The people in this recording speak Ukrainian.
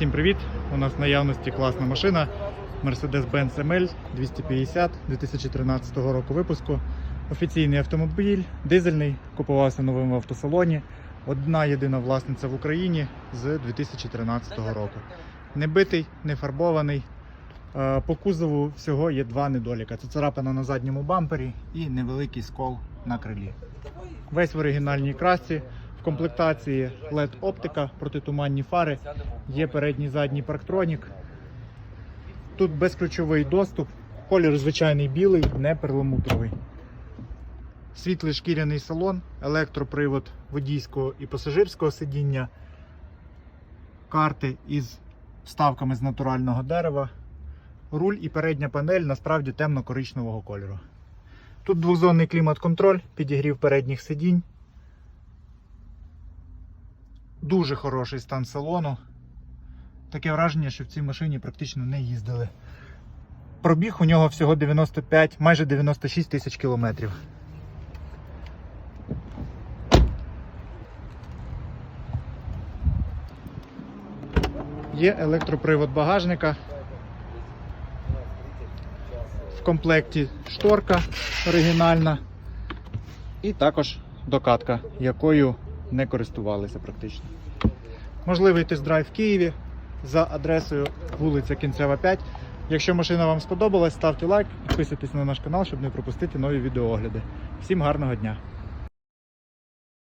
Всім привіт! У нас в наявності класна машина Mercedes-Benz ML 250 2013 року випуску. Офіційний автомобіль, дизельний, купувався в автосалоні. Одна єдина власниця в Україні з 2013 року. Не битий, не фарбований. Е, По кузову всього є два недоліка. Це царапина на задньому бампері і невеликий скол на крилі. Весь в оригінальній красці. В комплектації LED оптика, протитуманні фари, є передній задній парктронік. Тут безключовий доступ, колір звичайний білий, не перламутровий. Світлий шкіряний салон, електропривод водійського і пасажирського сидіння, карти із вставками з натурального дерева, руль і передня панель насправді темно-коричневого кольору. Тут двохзонний клімат-контроль, підігрів передніх сидінь. Дуже хороший стан салону. Таке враження, що в цій машині практично не їздили. Пробіг у нього всього 95, майже 96 тисяч кілометрів. Є електропривод багажника. В комплекті шторка оригінальна. І також докатка, якою не користувалися практично. Можливий тест-драйв в Києві за адресою вулиця Кінцева 5. Якщо машина вам сподобалась, ставте лайк, підписуйтесь на наш канал, щоб не пропустити нові відеоогляди. Всім гарного дня!